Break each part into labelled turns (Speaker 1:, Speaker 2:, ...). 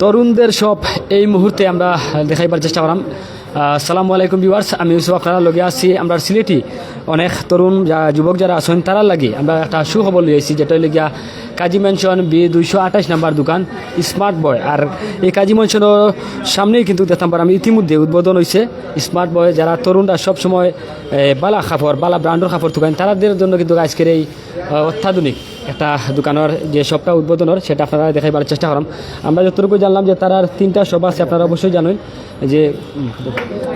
Speaker 1: তরুণদের সব এই মুহূর্তে আমরা দেখাইবার চেষ্টা করলাম সালামু আলাইকুম ভিউয়ার্স আমি ইউসুফ আপনারা লগে আছি আমরা সিলেটি। অনেক তরুণ যা, যুবক যারা আছেন তারা লাগি আমরা একটা সুখবর লিয়েছি যেটা হইলে গিয়া কাজী মেনশন বি দুইশো আঠাশ নাম্বার দোকান স্মার্ট বয় আর এই কাজী মেনশনের সামনেই কিন্তু দেখতাম আমি ইতিমধ্যে উদ্বোধন হয়েছে স্মার্ট বয় যারা তরুণরা সবসময় বালা খাফর বালা ব্রান্ডর খাফর দোকান, তাদের জন্য কিন্তু আজকের এই অত্যাধুনিক একটা দোকানের যে সবটা উদ্বোধনের, সেটা আপনারা দেখাইবার চেষ্টা করাম। আমরা যতটুকু জানলাম যে তার তিনটা সব আছে, আপনারা অবশ্যই জানেন। যে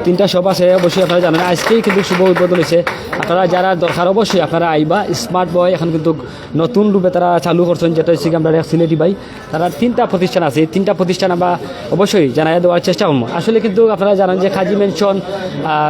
Speaker 1: তিনটা সব আছে, অবশ্যই আপনারা জানেন। আজকেই কিন্তু শুভ উদ্বোধন হয়েছে আপনারা যারা দরকার অবশ্যই আপনারা আইবা। স্মার্ট বয় এখন কিন্তু নতুন রূপে তারা চালু করছেন, যেটা হচ্ছে আমরা সিলেটি বাই তারা তিনটা প্রতিষ্ঠান আছে। এই তিনটা প্রতিষ্ঠান আমরা অবশ্যই জানাই দেওয়ার চেষ্টা করব। আসলে কিন্তু আপনারা জানেন যে খাজি মেনশন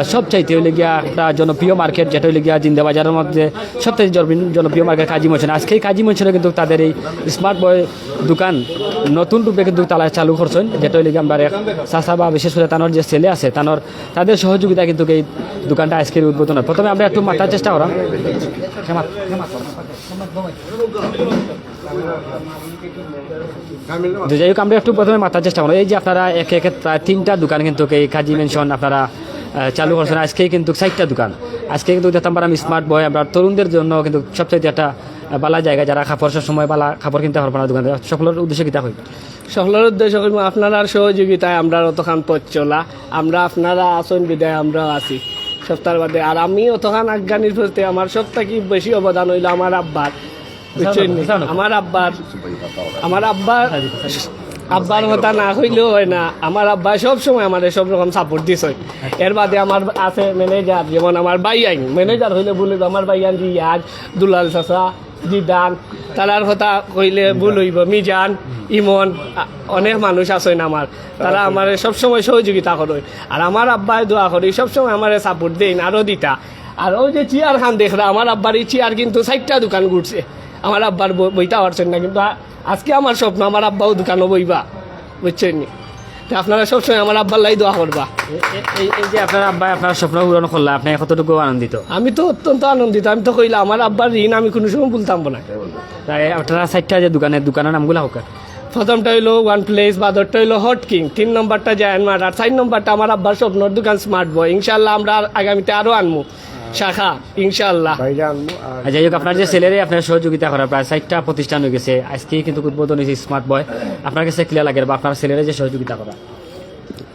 Speaker 1: সব চাইতে হইলে গিয়া একটা জনপ্রিয় মার্কেট যেটা হইলে গিয়া জিন্দা বাজারের মধ্যে সবথেকে জন- জনপ্রিয় মার্কেট কাজী মেনশন আজকে এই কাজী মেনশনে কিন্তু তাদের এই স্মার্ট বয় দোকান নতুন রূপে কিন্তু তারা চালু করছেন, যেটা হইলে আমরা চাষা বা বিশেষ করে তানোর যে ছেলে আছে, তানোর, তাদের সহযোগিতা কিন্তু এই দোকানটা আজকের উদ্বোধন হয়। প্রথমে আমরা একটু মাথার চেষ্টা তো যাই হোক, আমরা একটু প্রথমে মাথার চেষ্টা করব এই যে আপনারা এক একে তিনটা দোকান কিন্তু এই কাজী মেনশন আপনারা চালু করছেন। আজকে কিন্তু চারটা দোকান। আজকে কিন্তু দেখতাম আমি স্মার্ট বয় আমরা তরুণদের জন্য কিন্তু সবচাইতে একটা বালা জায়গা, যারা খাপড় সময় বালা খাপড় কিনতে পারব না দোকানে। সকলের উদ্দেশ্যে কিতা হই
Speaker 2: সকলের উদ্দেশ্য আপনার সহযোগিতায় আমরা অতখান পথ চলা আমরা আপনারা আসন বিদায় আমরাও আছি। সপ্তাহ বাদে। আর আমি অতখান আজ্ঞানির প্রতি আমার সব থেকে বেশি অবদান হইল আমার আব্বার বুঝছেন আমার আব্বার আমার আব্বার আব্বার কথা না হইলেও হয় না। আমার আব্বা সব সময় আমার সব রকম সাপোর্ট দিছে। এর বাদে আমার আছে ম্যানেজার যেমন আমার বাইয়াইন ম্যানেজার হইলে বলে আমার বাইয়ান জি আজ দুলাল চাচা জিদান তারার কথা কইলে ভুল হইব। মিজান ইমন অনেক মানুষ আছেন আমার। তারা আমার সবসময় সহযোগিতা করে। আর আমার আব্বাই দোয়া করি সবসময় আমার সাপোর্ট দেন আরও দিতা। আর ওই যে চেয়ার খান দেখরা আমার আব্বার এই চেয়ার কিন্তু চারটা দোকান ঘুরছে। আমার আব্বার বই- বইটা পারছেন না কিন্তু আজকে আমার স্বপ্ন আমার আব্বাও দোকানও বইবা। বুঝছেন তো আপনারা সবসময় আমার আব্বার লাই দোয়া করবা।
Speaker 1: এই যে আপনার আব্বা আপনার স্বপ্ন পূরণ করলে আপনি কতটুকু আনন্দিত?
Speaker 2: আমি তো অত্যন্ত আনন্দিত। আমি তো কইলাম আমার আব্বার ঋণ আমি কোনো সময় বলতাম না।
Speaker 1: তাই আপনারা চারটা যে দোকানের দোকানের নামগুলো হোক
Speaker 2: প্রথমটা হইল ওয়ান প্লেস বাদরটা হইল হট কিং তিন নম্বরটা জায়ানমার আর চার নম্বরটা আমার আব্বার স্বপ্নর দোকান স্মার্ট বয় ইনশাল্লাহ আমরা আগামীতে আরও আনব শাখা ইনশাল্লাহ
Speaker 1: আর যাই হোক আপনার যে ছেলেরে আপনার সহযোগিতা করা প্রায় চারটা প্রতিষ্ঠান হয়ে গেছে। আজকেই কিন্তু উদ্বোধন হয়েছে স্মার্ট বয় আপনার কাছে ক্লিয়ার লাগে বা আপনার ছেলেরে যে সহযোগিতা করা?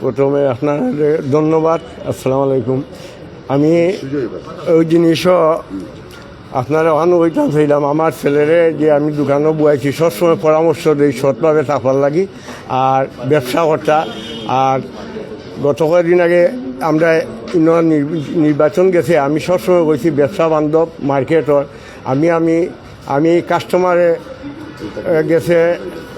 Speaker 3: প্রথমে আপনার ধন্যবাদ আসসালামু আলাইকুম। আমি ওই জিনিসও আপনারা ওখানে ওইটা চাইলাম আমার ছেলেরে যে আমি দোকানও বুয়াইছি সবসময় পরামর্শ দিই সৎভাবে থাকার লাগি আর ব্যবসা কর্তা। আর গত কয়েকদিন আগে আমরা ইনো নির- নির্বাচন গেছে, আমি সবসময় কইছি, ব্যবসা বান্ধব, মার্কেটর। আমি আমি আমি কাস্টমারে গেছে,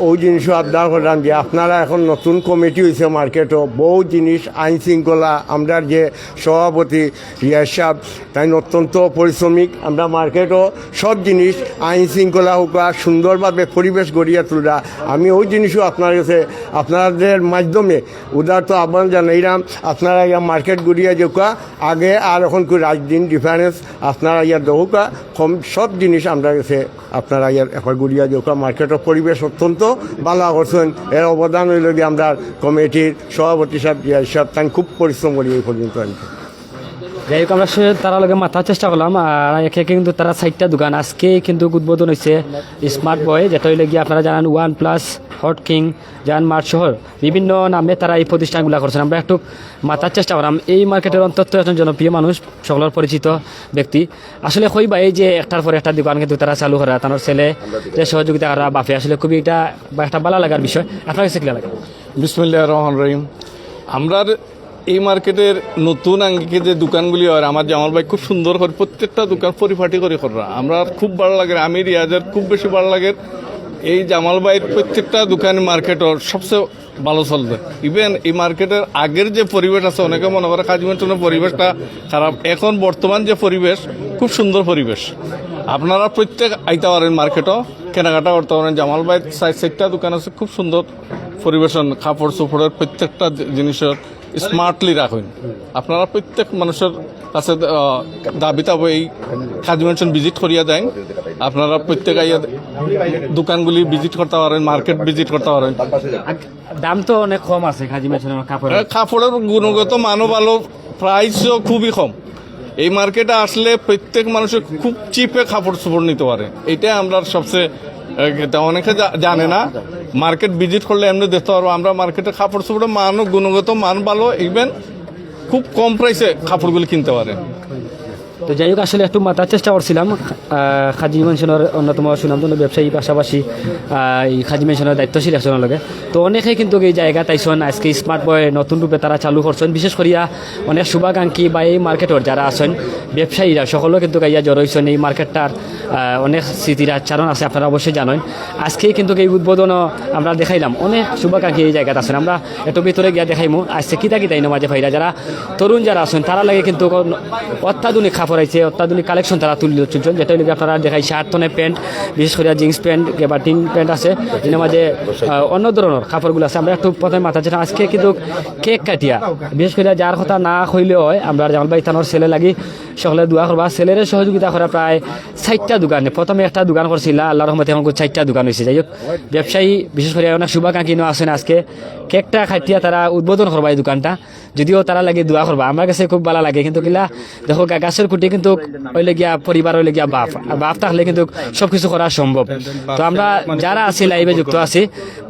Speaker 3: ওই জিনিসও আবদার করলাম যে আপনারা এখন নতুন কমিটি হয়েছে মার্কেটও বহু জিনিস, আইন শৃঙ্খলা, আমরা যে সভাপতি রিয়াজ সাহেব, তাই অত্যন্ত পরিশ্রমিক, আমরা মার্কেটও সব জিনিস, আইন শৃঙ্খলা হোক সুন্দরভাবে পরিবেশ গড়িয়ে তোলা আমি ওই জিনিসও আপনার কাছে, আপনাদের মাধ্যমে উদার তো আহ্বান জানাইলাম, আপনারা ইয়া মার্কেট গড়িয়া যোকা আগে আর এখন রাজদিন ডিফারেন্স, আপনারা ইয়া দৌকা কম সব জিনিস আমরা কাছে আপনারা ইয়ার এখন গড়িয়া যোকা মার্কেটের পরিবেশ অত্যন্ত ভালো করছেন। এর অবদান হইল আমরা কমিটির সভাপতি সাহেব সাহেব খুব পরিশ্রম করি এই পর্যন্ত আনতে
Speaker 1: যাই হোক, আমরা তারা লগে মাথার চেষ্টা করলাম, আর একে কিন্তু তারা চারটা দোকান। আজকে কিন্তু উদ্বোধন হয়েছে স্মার্ট বয় যেটা হইলে গিয়ে আপনারা জানান ওয়ান প্লাস হট কিং জান মার্ট শহর। বিভিন্ন নামে তারা এই প্রতিষ্ঠানগুলো করছেন। আমরা একটু মাথার চেষ্টা করলাম। এই মার্কেটের অন্তত একজন জনপ্রিয় মানুষ, সকলের পরিচিত ব্যক্তি। আসলে কইবা এই যে একটার পর একটা দোকান কিন্তু তারা চালু করা, তার ছেলে, যে সহযোগিতা করা বাপে আসলে খুবই এটা বা একটা ভালো লাগার বিষয়। আপনার কাছে কিলা লাগে
Speaker 4: বিসমুল্লাহ রহমান রহিম। আমরা এই মার্কেটের নতুন আঙ্গিকে যে দোকানগুলি হয়, আমার জামাল ভাই খুব সুন্দর করে প্রত্যেকটা দোকান পরিপাটি করে করা আমরা খুব ভালো লাগে, আমি রিয়াজের খুব বেশি ভালো লাগে। এই জামাল ভাইয়ের প্রত্যেকটা দোকান মার্কেটর সবচেয়ে ভালো চলবে। ইভেন এই মার্কেটের আগের যে পরিবেশ আছে, অনেকে মনে করে কাজমেন্টনের পরিবেশটা খারাপ। এখন বর্তমান যে পরিবেশ, খুব সুন্দর পরিবেশ। আপনারা প্রত্যেক আইতে পারেন মার্কেটও। কেনাকাটা করতে পারেন। জামাল ভাইয়ের সাইড সাইডটা দোকান আছে, খুব সুন্দর পরিবেশন। কাপড় চোপড়ের প্রত্যেকটা জিনিসের স্মার্টলি রাখুন। আপনারা প্রত্যেক মানুষের কাছে দাবি তাবো এই কাজ মেনশন ভিজিট করিয়া দেন। আপনারা প্রত্যেক দোকানগুলি ভিজিট করতে পারেন মার্কেট ভিজিট করতে পারেন।
Speaker 1: দাম তো অনেক কম আছে খাজি মেশিনের কাপড়ের।
Speaker 4: কাপড়ের গুণগত মানও ভালো প্রাইসও খুবই কম। এই মার্কেটে আসলে প্রত্যেক মানুষের খুব চিপে কাপড় চোপড় নিতে পারে। এটাই আমরা সবচেয়ে অনেকে জানে না। মার্কেট ভিজিট করলে এমনি দেখতে পারব। আমরা মার্কেটে কাপড় চোপড়ের মানও গুণগত মান ভালো ইভেন খুব কম প্রাইসে কাপড়গুলি কিনতে পারে।
Speaker 1: তো যাই হোক, আসলে একটু মাথার চেষ্টা করছিলাম। খাজি মেনশনের অন্যতম সুনামধন্য ব্যবসায়ী পাশাপাশি এই খাজি মেনশনের দায়িত্বশীল একজনের লগে। তো অনেকেই কিন্তু এই জায়গা তাইছেন আজকে স্মার্ট বয় নতুন রূপে তারা চালু করছেন। বিশেষ করিয়া অনেক শুভাকাঙ্ক্ষী বা এই মার্কেটর যারা আছেন, ব্যবসায়ীরা সকলেও কিন্তু গাইয়া জড় হয়েছেন এই মার্কেটটার অনেক স্মৃতির আচরণ আছে, আপনারা অবশ্যই জানেন। আজকেই কিন্তু এই উদ্বোধনও আমরা দেখাইলাম। অনেক শুভাকাঙ্ক্ষী এই জায়গাতে আছেন। আমরা একটু ভিতরে গিয়া দেখাইমু। আজকে কিতা কিতাই নমাজে ভাইরা? যারা তরুণ যারা আছেন, তারা লাগে কিন্তু অত্যাধুনিক কাপড় আছে অত্যাধুনিক কালেকশন তারা তুলি চলছেন যেটা হইলে আপনারা দেখাই। শার্ট তনে প্যান্ট, বিশেষ করে জিন্স প্যান্ট বা টিন প্যান্ট আছে। এর মাঝে অন্য ধরনের কাপড়গুলো আছে। আমরা একটু প্রথমে মাথা যেটা আজকে কিন্তু কেক কাটিয়া। বিশেষ করে যার কথা না হইলে হয়, আমরা জামাল ভাই তানোর ছেলে লাগি সকলে দোয়া করবা। ছেলেরে সহযোগিতা করা প্রায় চারটা দোকান। প্রথমে একটা দোকান করছিল আল্লাহ রহমতে এখন চারটা দোকান হয়েছে যাই হোক ব্যবসায়ী বিশেষ করে অনেক শুভাকাঙ্ক্ষী আছেন আজকে। কেকটা খাটিয়া তারা উদ্বোধন করবা এই দোকানটা। যদিও তারা লাগে দোয়া করবা। আমার কাছে খুব ভালো লাগে, কিন্তু কিলা, দেখো গাছের কুটি কিন্তু হইলে গিয়া পরিবার হইলে গিয়া বাপ আর বাপ থাকলে কিন্তু সবকিছু করা সম্ভব তো আমরা যারা আছি, লাইভে যুক্ত আছি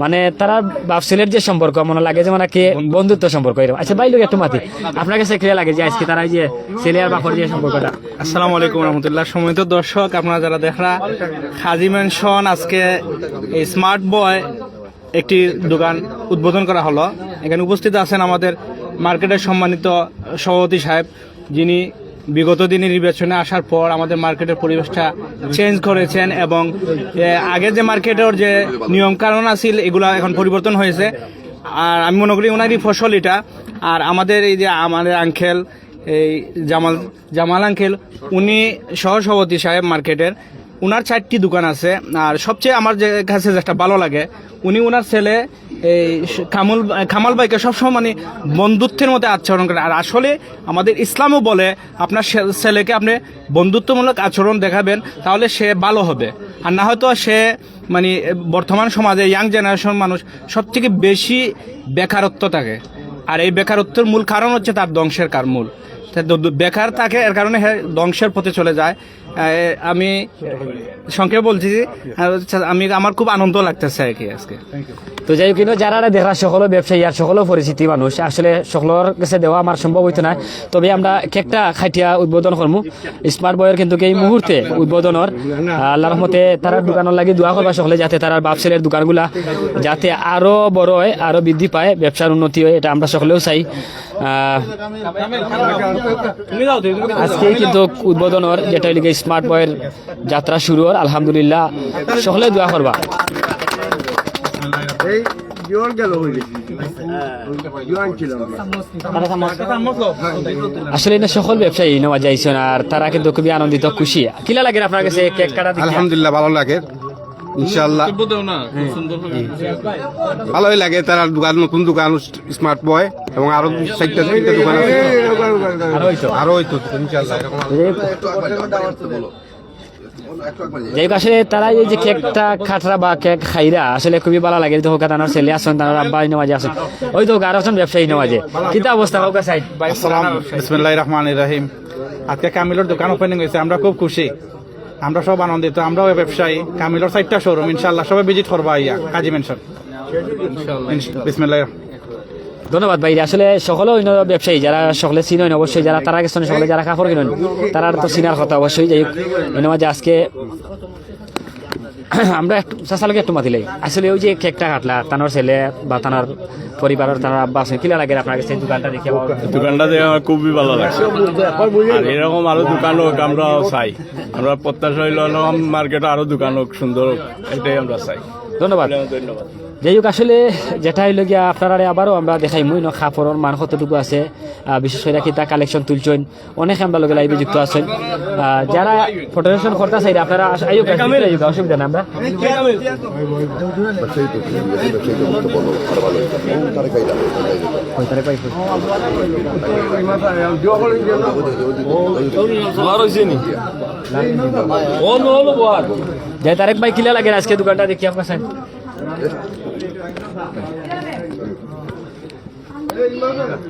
Speaker 1: মানে তারা বাপ ছেলের যে সম্পর্ক, মনে লাগে যে মানে কে বন্ধুত্ব সম্পর্ক এরকম। আচ্ছা বাইলো একটু মাতি। আপনার কাছে ক্রিয়া লাগে যে আজকে তারা যে ছেলে আর বাপর যে সম্পর্কটা?
Speaker 5: আসসালামু আলাইকুম রহমতুল্লাহ। সময় তো দর্শক, আপনারা যারা দেখরা, খাজি মেনশন আজকে এই স্মার্ট বয় একটি দোকান উদ্বোধন করা হলো। এখানে উপস্থিত আছেন আমাদের মার্কেটের সম্মানিত সভাপতি সাহেব, যিনি বিগত দিনে নির্বাচনে আসার পর আমাদের মার্কেটের পরিবেশটা চেঞ্জ করেছেন এবং আগে যে মার্কেটের যে নিয়ম কানুন আছিল, এগুলো এখন পরিবর্তন হয়েছে। আর আমি মনে করি ওনারই ফসল এটা। আর আমাদের এই যে আমাদের আঙ্কেল, এই জামাল জামাল আঙ্কেল, উনি সহসভাপতি সাহেব মার্কেটের। উনার চারটি দোকান আছে? আর সবচেয়ে আমার যে কাছে যেটা ভালো লাগে, উনি ওনার ছেলে, এই কামুল, কামাল ভাইকে সবসময় মানে বন্ধুত্বের মধ্যে আচরণ করে। আর আসলে আমাদের ইসলামও বলে, আপনার ছেলেকে আপনি বন্ধুত্বমূলক আচরণ দেখাবেন, তাহলে সে ভালো হবে। আর না হয়তো সে মানে বর্তমান সমাজে ইয়াং জেনারেশন মানুষ সবথেকে বেশি বেকারত্ব থাকে। আর এই বেকারত্বের মূল কারণ হচ্ছে তার ধ্বংসের কার মূল। বেকার থাকে, এর কারণে হে ধ্বংসের পথে চলে যায়। আমি সংক্ষেপে বলছি যে, আচ্ছা, আমি আমার খুব আনন্দ লাগতেছে আর কি আজকে।
Speaker 1: তো যাই হোক কিন্তু যারা দেখা সকল ব্যবসায়ী আর সকল পরিচিতি মানুষ আসলে সকলের কাছে দেওয়া আমার সম্ভব হইতো না। তবে আমরা কেকটা খাইটিয়া উদ্বোধন করব স্মার্ট বয়ের কিন্তু এই মুহূর্তে উদ্বোধনের আল্লাহ রহমতে তারা দোকানের লাগি দোয়া করবা সকলে যাতে তারা বাপ ছেলের দোকানগুলা যাতে আরও বড় হয় আরও বৃদ্ধি পায় ব্যবসার উন্নতি হয় এটা আমরা সকলেও চাই। আজকে কিন্তু উদ্বোধনের যেটা লিগে স্মার্ট বয়ের যাত্রা শুরু হল আলহামদুলিল্লাহ। সকলে দোয়া করবা। আসলে এটা সকল ব্যবসায়ী নেওয়া যাইছেন আর তারা কিন্তু খুবই আনন্দিত খুশি। কিলা লাগে আপনার কাছে? কেক কাটা
Speaker 6: আলহামদুলিল্লাহ ভালো লাগে। ইনশাল্লাহ ভালোই লাগে তার দোকান নতুন দোকান স্মার্ট বয় এবং আরও চারটা তিনটা দোকান আছে।
Speaker 1: আর হয়তো
Speaker 6: ইনশাল্লাহ এরকম
Speaker 1: যাই হোক আসলে তারা এই যে কেকটা খাটরা বা কেক খাইরা আসলে খুবই ভালো লাগে। তো হোক তানোর ছেলে আসেন তানোর আব্বা নেওয়াজে আসেন ওই তো আর আছেন ব্যবসায়ী নেওয়াজে কিতা অবস্থা হোক সাইড।
Speaker 5: আসসালাম বিসমিল্লাহ রহমান রহিম। আজকে কামিলোর দোকান ওপেনিং হয়েছে আমরা খুব খুশি। আমরা সব আনন্দিত আমরাও ব্যবসায়ী। কামিলোর চারটা শোরুম ইনশাল্লাহ সবাই ভিজিট করবা ইয়া কাজী মেনশন। বিসমিল্লাহ
Speaker 1: ধন্যবাদ ভাই আসলে সকলে অন্য ব্যবসায়ী যারা সকলে চিনেন অবশ্যই যারা তারা গেছেন সকলে যারা কাপড় কিনেন তারা তো চিনার কথা অবশ্যই যাই এই আজকে আমরা একটু চাচালকে একটু মাতিলে। আসলে ওই যে কেকটা কাটলা তানোর ছেলে বা তানার পরিবারের তানার আব্বা আছে কিলা লাগে আপনার কাছে? দোকানটা দেখে
Speaker 7: দোকানটা দেখে আমার খুবই ভালো লাগছে। আর এরকম আরও দোকান হোক আমরা চাই। আমরা প্রত্যাশা হইল মার্কেটে আরও দোকান হোক সুন্দর হোক এটাই আমরা চাই।
Speaker 1: ধন্যবাদ।
Speaker 7: ধন্যবাদ।
Speaker 1: যাই হোক আসলে যেটা হইল গিয়া আপনারা আবারও আমরা দেখাই মুই খাপড়র মান কতটুকু আছে বিশেষ করে কিতা কালেকশন তুলছেন অনেক আমরা লগে লাইভে যুক্ত আছেন। যারা ফটোগ্রাফেশন করতে চাই আপনারা আইও, অসুবিধা না আমরা। যাই তারেক ভাই কিলা লাগে আজকে দোকানটা দেখি আপনার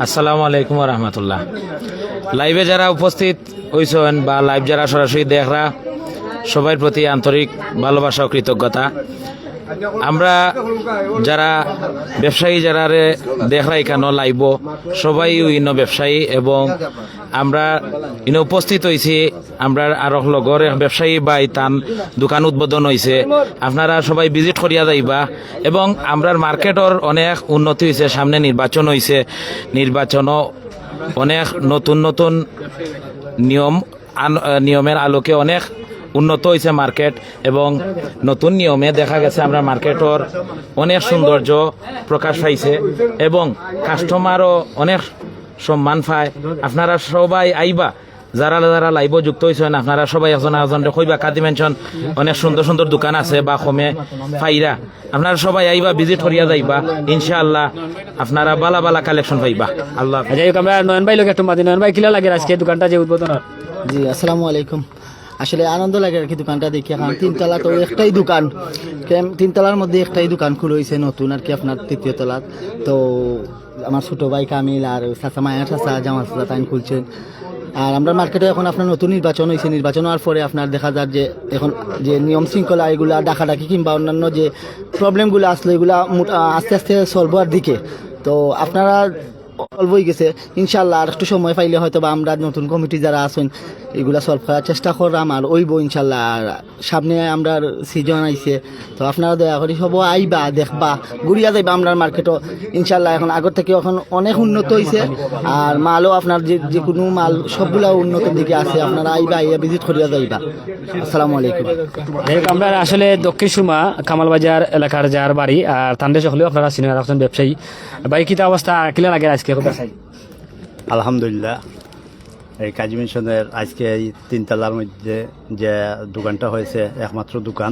Speaker 8: আসসালামু আলাইকুম রহমতুল্লাহ লাইভে যারা উপস্থিত হয়েছেন বা লাইভ যারা সরাসরি দেখরা সবার প্রতি আন্তরিক ভালোবাসা ও কৃতজ্ঞতা। আমরা যারা ব্যবসায়ী যারা দেখরা এখানে লাইব, সবাই ইন ব্যবসায়ী এবং আমরা ইন উপস্থিত হয়েছি আমরা আর লগর ব্যবসায়ী বাই তান দোকান উদ্বোধন হয়েছে আপনারা সবাই ভিজিট করিয়া যাইবা এবং আমরার মার্কেটর অনেক উন্নতি হয়েছে সামনে নির্বাচন হয়েছে নির্বাচনও অনেক নতুন নতুন নিয়ম নিয়মের আলোকে অনেক উন্নত হয়েছে মার্কেট এবং নতুন নিয়মে দেখা গেছে আমরা মার্কেটর অনেক সৌন্দর্য প্রকাশ পাইছে এবং কাস্টমারও অনেক সম্মান পায়। আপনারা সবাই আইবা যারা যারা লাইভ যুক্ত হয়েছেন আপনারা সবাই একজন একজন কইবা কাদি মেনশন অনেক সুন্দর সুন্দর দোকান আছে বা কমে ফাইরা। আপনারা সবাই আইবা ভিজিট করিয়া যাইবা ইনশাআল্লাহ আপনারা বালা বালা কালেকশন পাইবা। আল্লাহ।
Speaker 1: যাই হোক আমরা নয়ন ভাই লোক একটু মাতি নয়ন ভাই কিলা লাগে আজকে দোকানটা যে উদ্বোধন
Speaker 9: জি আসসালামু আলাইকুম। আসলে আনন্দ লাগে আর কি দোকানটা দেখি। এখন তিনতলা তো একটাই দোকান। তিনতলার মধ্যে একটাই দোকান খুলে হয়েছে নতুন আর কি আপনার তৃতীয় তলাত তো আমার ছোটো ভাই কামিল আর চাচা মায়ের চাচা জামা চাচা তাইন খুলছেন। আর আমরা মার্কেটে এখন আপনার নতুন নির্বাচন হয়েছে নির্বাচন হওয়ার পরে আপনার দেখা যায় যে এখন যে নিয়ম শৃঙ্খলা এগুলা ডাকাডাকি কিংবা অন্যান্য যে প্রবলেমগুলো আসলো এগুলা আস্তে আস্তে সলভ হওয়ার দিকে। তো আপনারা হয়ে গেছে। ইনশাল্লাহ আর একটু সময় পাইলে হয়তো বা আমরা নতুন কমিটি যারা আছেন, এগুলা সলভ করার চেষ্টা করলাম আর ওইব ইনশাল্লাহ আর সামনে আমরা সিজন আইছে, তো আপনারা দয়া করি সব আইবা, দেখবা। ঘুরিয়া যাইবা আমরা মার্কেটও ইনশাল্লাহ এখন আগর থেকে এখন অনেক উন্নত হয়েছে আর মালও আপনার যে যে কোনো মাল সবগুলা উন্নতির দিকে আছে, আপনারা আইবা, আইয়া ভিজিট করিয়া যাইবা। আসসালামু আলাইকুম।
Speaker 1: আমরা আসলে দক্ষিণ সুমা কামালবাজার এলাকার যার বাড়ি, আর তান্ডেশ হলেও আপনারা সিনিয়র একজন ব্যবসায়ী। ভাই কিতা অবস্থা? কিলা লাগে আজকে?
Speaker 10: আলহামদুলিল্লাহ। এই কাজী মিশনের আজকে এই তিনতলার মধ্যে যে দোকানটা হয়েছে একমাত্র দোকান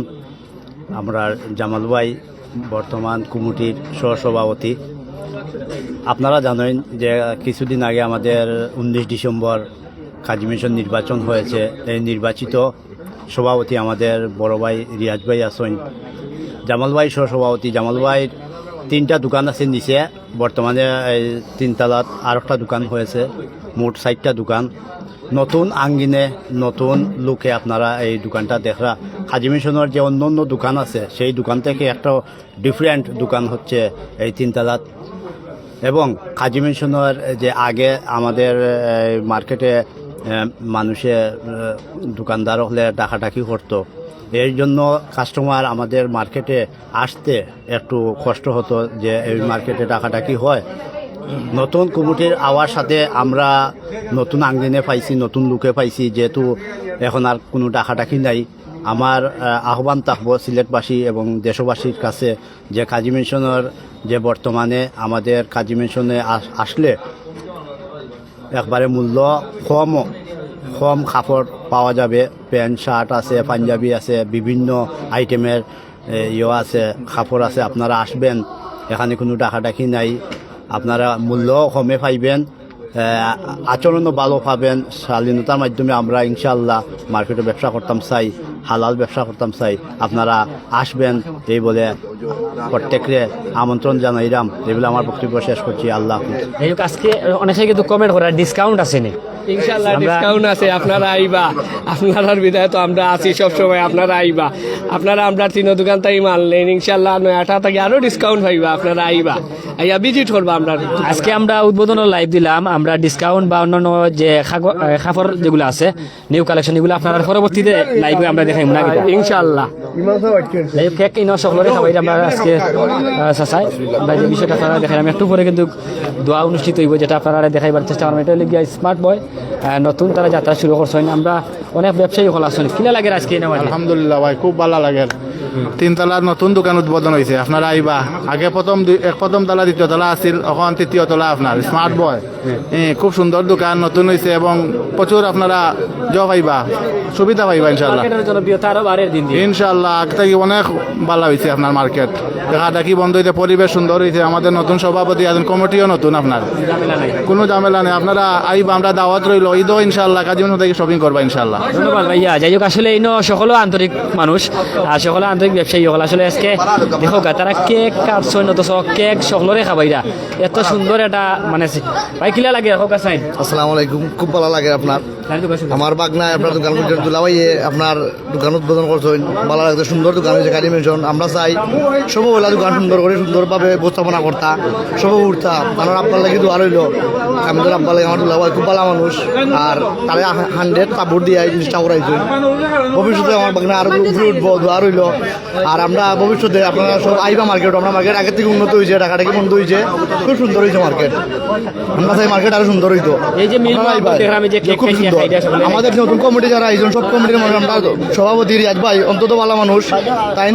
Speaker 10: আমরা জামাল ভাই বর্তমান কুমুটির সহসভাপতি। আপনারা জানেন যে কিছুদিন আগে আমাদের উনিশ ডিসেম্বর কাজী মিশন নির্বাচন হয়েছে। এই নির্বাচিত সভাপতি আমাদের বড় ভাই রিয়াজ ভাই আসেন জামাল ভাই সহসভাপতি। জামাল ভাইয়ের তিনটা দোকান আছে নিচে। বর্তমানে, এই তিনতলাত আর একটা দোকান হয়েছে, মোট চারটা দোকান। নতুন আঙ্গিনে নতুন লোকে আপনারা এই দোকানটা দেখরা। হাজি মিশনের যে অন্য অন্য দোকান আছে, সেই দোকান থেকে একটা ডিফারেন্ট দোকান হচ্ছে এই তিনতলাত। এবং কাজী মিশনের যে আগে আমাদের মার্কেটে মানুষে দোকানদার হলে ডাকাডাকি করতো। এর জন্য কাস্টমার আমাদের মার্কেটে আসতে একটু কষ্ট হতো যে এই মার্কেটে ডাকাডাকি হয়। নতুন কমিটির আওয়ার সাথে আমরা নতুন আঙ্গিনে পাইছি, নতুন লুকে পাইছি, যেহেতু এখন আর কোনো ডাকাডাকি নাই। আমার আহ্বান থাকব সিলেটবাসী এবং দেশবাসীর কাছে যে কাজী মিশনের যে বর্তমানে আমাদের কাজী মিশনে আস- আসলে একবারে মূল্য কম কম কাপড় পাওয়া যাবে। প্যান্ট, শার্ট আছে, পাঞ্জাবি আছে, বিভিন্ন আইটেমের ইয়ে আছে, কাপড় আছে। আপনারা আসবেন, এখানে কোনো ডাকাডাকি নাই। আপনারা মূল্যও কমে পাইবেন আচরণও ভালো পাবেন। শালীনতার মাধ্যমে আমরা ইনশাল্লাহ মার্কেটে ব্যবসা করতাম চাই, হালাল ব্যবসা করতাম চাই। আপনারা আসবেন, এই বলে প্রত্যেককে আমন্ত্রণ জানাইলাম। এই বলে আমার বক্তব্য শেষ করছি। আল্লাহ
Speaker 1: আজকে অনেকে কিন্তু কমেন্ট করার ডিসকাউন্ট আছে নি
Speaker 2: ইনশাল্লাহ ডিসকাউন্ট আছে আপনারা আইবা। আপনার বিদায় তো আমরা আছি সবসময় আপনারা আইবা। আপনারা আমরা তিন দোকান তাই মানলেন ইনশাল্লাহ নয়াটা থেকে আরও ডিসকাউন্ট পাইবা আপনারা আইবা। আইয়া ভিজিট করবা আমরা।
Speaker 1: আজকে আমরা উদ্বোধন লাইভ দিলাম আমরা ডিসকাউন্ট বা অন্যান্য যে খাফর যেগুলো আছে নিউ কালেকশন এগুলো আপনারা পরবর্তীতে লাইভে আমরা দেখাই না?
Speaker 2: ইনশাল্লাহ
Speaker 1: হোক, কেক ইনো সকলরে খাবাই আমরা আজকে চাচাই বা যে বিষয়টা আপনারা দেখাই আমি একটু পরে কিন্তু দোয়া অনুষ্ঠিত হইব যেটা আপনারা দেখাইবার চেষ্টা করবেন এটা হলে গিয়া স্মার্ট বয় নতুন তারা যাত্রা শুরু করছেন। আমরা অনেক ব্যবসায়ী হল আসুন কিনা লাগে আজকে
Speaker 7: আলহামদুলিল্লাহ ভাই, খুব ভালো লাগে। তিনতলার নতুন দোকান উদ্বোধন হয়েছে আপনারা আইবা আগে প্রথম প্রথম তলা দ্বিতীয় তলা আছিল এখন তৃতীয় তলা আপনার স্মার্ট বয় খুব সুন্দর দোকান নতুন হয়েছে এবং প্রচুর আপনারা জ পাইবা সুবিধা পাইবা ইনশাল্লাহ ইনশাল্লাহ আগ থেকে অনেক ভালো হয়েছে আপনার মার্কেট দেখা দেখি বন্ধ হয়েছে পরিবেশ সুন্দর হয়েছে আমাদের নতুন সভাপতি আছেন কমিটিও নতুন আপনার কোনো ঝামেলা নেই আপনারা আইবা আমরা দাওয়াত রইল ঈদও ইনশাল্লাহ কাজী থেকে শপিং করবা ইনশাল্লাহ
Speaker 1: ধন্যবাদ ভাইয়া। যাই হোক আসলে এই সকলও আন্তরিক মানুষ আর সকলে আন্তরিক ব্যবসায়ী হল। আসলে আজকে দেখো গা, তারা কেক কাটছেন অথচ কেক সকলরে খাবাইরা এত সুন্দর এটা মানে ভাই কিলা লাগে? হোক সাইন
Speaker 11: আসসালামু আলাইকুম। খুব ভালো লাগে আপনার। আমার বাগনায় আপনার দোকান করছেন দুলাভাইয়ে আপনার দোকান উদ্বোধন করছেন। ভালো লাগছে সুন্দর দোকান হয়েছে গাড়ি মেনশন আমরা চাই সববেলা দোকান সুন্দর করে সুন্দরভাবে উপস্থাপনা করতা। সব উঠতা আমার আব্বার লাগে দোয়া রইল। আমি তো আব্বার লাগে আমার দুলাভাই খুব ভালো মানুষ। আর তারে হান্ড্রেড সাপোর্ট দিয়ে এই জিনিসটা করাইছে ভবিষ্যতে আমার বাগনা আরও উপরে উঠবো দোয়া রইল। আর আমরা ভবিষ্যতে আপনারা সব আইবা মার্কেট আমরা মার্কেট আগের থেকে উন্নত হয়েছে টাকা টাকি বন্ধ হয়েছে খুব সুন্দর হয়েছে মার্কেট আমরা চাই মার্কেট আরও সুন্দর হইতো।
Speaker 1: এই যে
Speaker 11: খুব সুন্দর। আমাদের নতুন কমিটি যারা আয়োজন সব কমিটির মানুষ আমরা সভাপতি রিয়াজ ভাই অন্তত ভালো মানুষ। তাই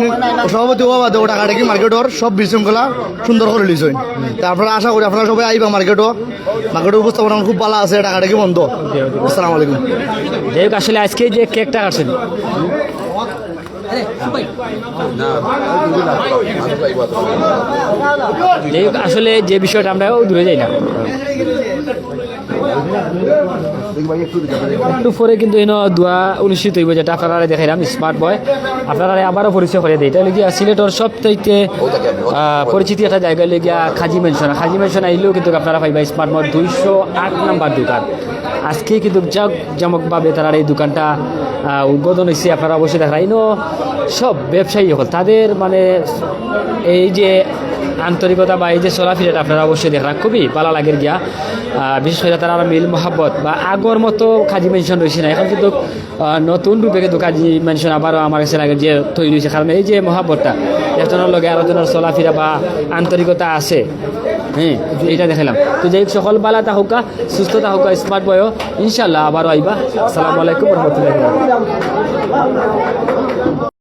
Speaker 11: সভাপতি হওয়া বাদে ও টাকা টাকি মার্কেটর সব বিশৃঙ্খলা সুন্দর করে লিজ তা আপনারা আশা করি আপনারা সবাই আইবা মার্কেটও মার্কেটের উপস্থাপনা খুব ভালো আছে টাকা টাকি বন্ধ? আসসালামু আলাইকুম।
Speaker 1: যাই হোক আসলে আজকে যে কেকটা কাটছেন আসলে যে বিষয়টা আমরা দূরে যাই না। একটু পরে কিন্তু এনে দোয়া অনুষ্ঠিত হইব যেটা আপনারা দেখাইলাম স্মার্ট বয় আপনারা আবারও পরিচয় করে দেয় এটা লেগিয়া সিলেটর সব থেকে পরিচিতি একটা জায়গায় লেগিয়া খাজি মেনশন খাজি মেনশন আইলেও কিন্তু আপনারা পাইবা স্মার্ট বয় দুইশো আট নাম্বার দোকান। আজকে কিন্তু জাক জমকভাবে তারা এই দোকানটা উদ্বোধন হয়েছে আপনারা অবশ্যই দেখা ইনো সব ব্যবসায়ী হল। তাদের মানে এই যে আন্তরিকতা বা এই যে চলাফেরাটা আপনারা অবশ্যই দেখলাম খুবই ভালো লাগে গিয়া বিশেষ করে তারা মিল মহাব্বত বা আগর মতো কাজী মেনশন রয়েছে না। এখন কিন্তু নতুন রূপে কিন্তু কাজী মেনশন আবারও আমার কাছে লাগে যে তৈরি হয়েছে। কারণ এই যে মহাব্বতটা, একজনের লগে আরেকজনের চলাফেরা বা আন্তরিকতা আছে। হ্যাঁ এটা দেখালাম তো যাই সকল বালা তাহুকা সুস্থ তাহুকা স্মার্ট বয় ইনশাল্লাহ আবারও আইবা। আসসালামু আলাইকুম রহমতুল্লাহ